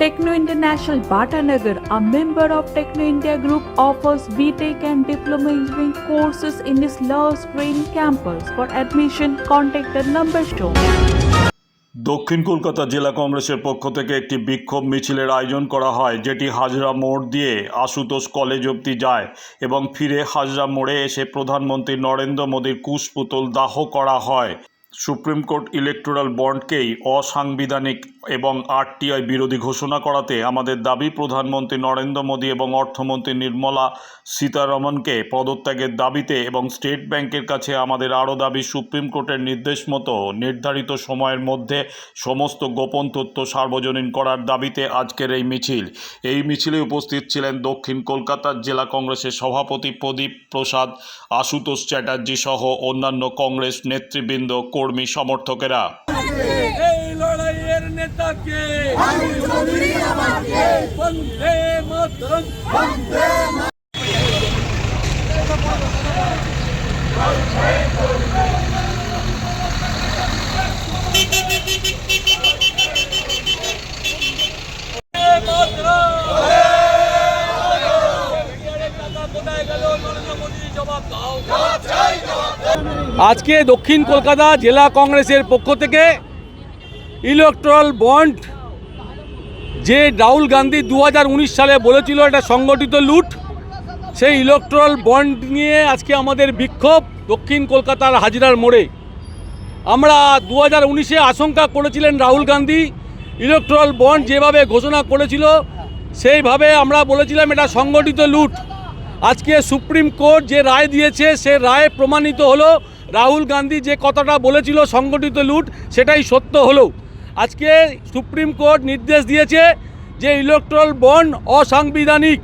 Techno International Bhatanagar, a member of Techno India Group, offers BTEC and Diploma Engineering courses in its Love Green campus. For admission, contact the number shown. দক্ষিণ কলকাতা জেলা কংগ্রেসের পক্ষ থেকে একটি বিক্ষোভ মিছিলের আয়োজন করা হয় যেটি হাজরা মোড় দিয়ে আশুতোষ কলেজ অবধি যায় এবং ফিরে হাজরা মোড়ে এসে প্রধানমন্ত্রী নরেন্দ্র মোদীর কুশপুতল দাহ করা হয় সুপ্রিম কোর্ট ইলেকটোরাল বন্ডকেই অসাংবিধানিক এবং আরটিআই বিরোধী ঘোষণা করাতে আমাদের দাবি, প্রধানমন্ত্রী নরেন্দ্র মোদী এবং অর্থমন্ত্রী নির্মলা সীতারমনকে পদত্যাগের দাবিতে এবং স্টেট ব্যাংকের কাছে আমাদের আরও দাবি, সুপ্রিম কোর্টের নির্দেশ মতো নির্ধারিত সময়ের মধ্যে সমস্ত গোপন তথ্য সার্বজনীন করার দাবিতে আজকের এই মিছিল। এই মিছিলে উপস্থিত ছিলেন দক্ষিণ কলকাতার জেলা কংগ্রেসের সভাপতি প্রদীপ প্রসাদ, আশুতোষ চ্যাটার্জি সহ অন্যান্য কংগ্রেস নেতৃবৃন্দ কর্মী সমর্থকেরা। এই লড়াইয়ের নেতাকে বন্দে মাতরম। বন্দে মাতরম বিহারের টাকা কোথায় গেল নরেন্দ্র মোদী জবাব দাও আজকে দক্ষিণ কলকাতা জেলা কংগ্রেসের পক্ষ থেকে ইলেকট্রাল বন্ড যে রাহুল গান্ধী দু হাজার উনিশ সালে বলেছিল এটা সংগঠিত লুট, সেই ইলেকট্রাল বন্ড নিয়ে আজকে আমাদের বিক্ষোভ দক্ষিণ কলকাতার হাজিরার মোড়ে। আমরা দু হাজার উনিশে আশঙ্কা করেছিলেন রাহুল গান্ধী ইলেকট্রাল বন্ড যেভাবে ঘোষণা করেছিল, সেইভাবে আমরা বলেছিলাম এটা সংগঠিত লুট। আজকে সুপ্রিম কোর্ট যে রায় দিয়েছে, সে রায় প্রমাণিত হলো। রাহুল গান্ধী যে কথাটা বলেছিল, সংগঠিত লুট, সেটাই সত্য হলো। আজকে সুপ্রিম কোর্ট নির্দেশ দিয়েছে যে ইলেকট্রাল বন্ড অসাংবিধানিক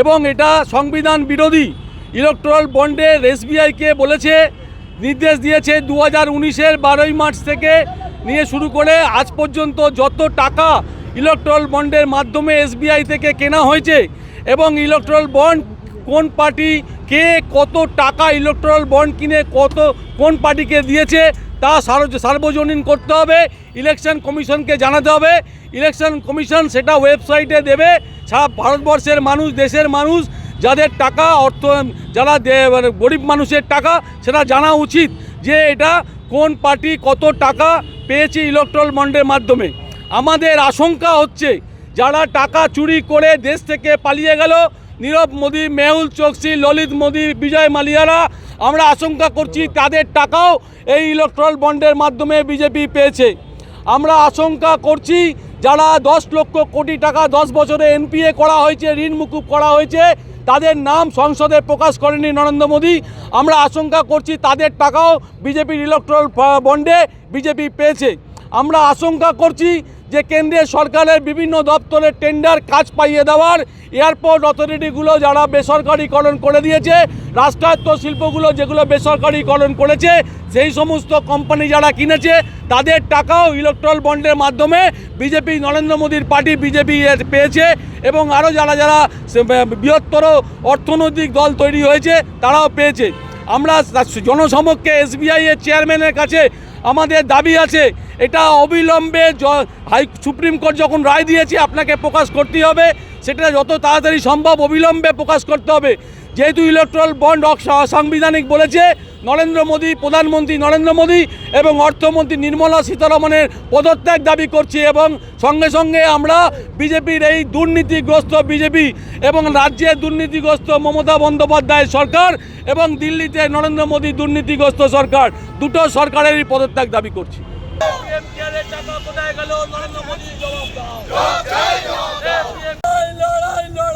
এবং এটা সংবিধান বিরোধী। ইলেকট্রাল বন্ডের এসবিআইকে বলেছে, নির্দেশ দিয়েছে দু হাজার উনিশের বারোই মার্চ থেকে নিয়ে শুরু করে আজ পর্যন্ত যত টাকা ইলেকট্রাল বন্ডের মাধ্যমে এসবিআই থেকে কেনা হয়েছে এবং ইলেকট্রাল বন্ড কোন পার্টি কে কত টাকা ইলেকট্রাল বন্ড কিনে কত, কোন পার্টিকে দিয়েছে, তা সার্ব- সার্বজনীন করতে হবে ইলেকশন কমিশনকে জানাতে হবে। ইলেকশন কমিশন সেটা ওয়েবসাইটে দেবে। সারা ভারতবর্ষের মানুষ, দেশের মানুষ, যাদের টাকা, অর্থ, যারা মানে গরিব মানুষের টাকা, সেটা জানা উচিত যে এটা কোন পার্টি কত টাকা পেয়েছে ইলেকট্রাল বন্ডের মাধ্যমে। আমাদের আশঙ্কা হচ্ছে, যারা টাকা চুরি করে দেশ থেকে পালিয়ে গেল নীরব মোদী, মেহুল চোকসি, ললিত মোদী, বিজয় মালিয়ারা, আমরা আশঙ্কা করছি তাদের টাকাও এই ইলেকট্রাল বন্ডের মাধ্যমে বিজেপি পেয়েছে। আমরা আশঙ্কা করছি যারা দশ লক্ষ কোটি টাকা দশ বছরে এনপিএ করা হয়েছে, ঋণ মুকুব করা হয়েছে, তাদের নাম সংসদে প্রকাশ করেনি নরেন্দ্র মোদী। আমরা আশঙ্কা করছি তাদের টাকাও বিজেপির ইলেকট্রাল বন্ডে বিজেপি পেয়েছে। আমরা আশঙ্কা করছি যে কেন্দ্রীয় সরকারের বিভিন্ন দপ্তরের টেন্ডার কাজ পাইয়ে দেওয়ার এয়ারপোর্ট অথরিটিগুলো যারা বেসরকারিকরণ করে দিয়েছে, রাষ্ট্রায়ত্ত শিল্পগুলো যেগুলো বেসরকারিকরণ করেছে, সেই সমস্ত কোম্পানি যারা কিনেছে, তাদের টাকাও ইলেকট্রাল বন্ডের মাধ্যমে বিজেপি, নরেন্দ্র মোদীর পার্টি বিজেপি পেয়েছে এবং আরও যারা যারা বৃহত্তর অর্থনৈতিক দল তৈরি হয়েছে, তারাও পেয়েছে। আমরা জনসমক্ষে এসবিআই এর চেয়ারম্যানের কাছে আমাদের দাবি আছে, এটা অবিলম্বে হাই সুপ্রিম কোর্ট যখন রায় দিয়েছে, আপনাকে প্রকাশ করতে হবে, সেটা যত তাড়াতাড়ি সম্ভব অবিলম্বে প্রকাশ করতে হবে। যেহেতু ইলেকট্রাল বন্ড সাংবিধানিক বলেছে নরেন্দ্র মোদী প্রধানমন্ত্রী নরেন্দ্র মোদী এবং অর্থমন্ত্রী নির্মলা সীতারমণের পদত্যাগ দাবি করছি এবং সঙ্গে সঙ্গে আমরা বিজেপির এই দুর্নীতিগ্রস্ত বিজেপি এবং রাজ্যের দুর্নীতিগ্রস্ত মমতা বন্দ্যোপাধ্যায় সরকার এবং দিল্লিতে নরেন্দ্র মোদী দুর্নীতিগ্রস্ত সরকার দুটো সরকারেরই পদত্যাগ দাবি করছি। লড়াই।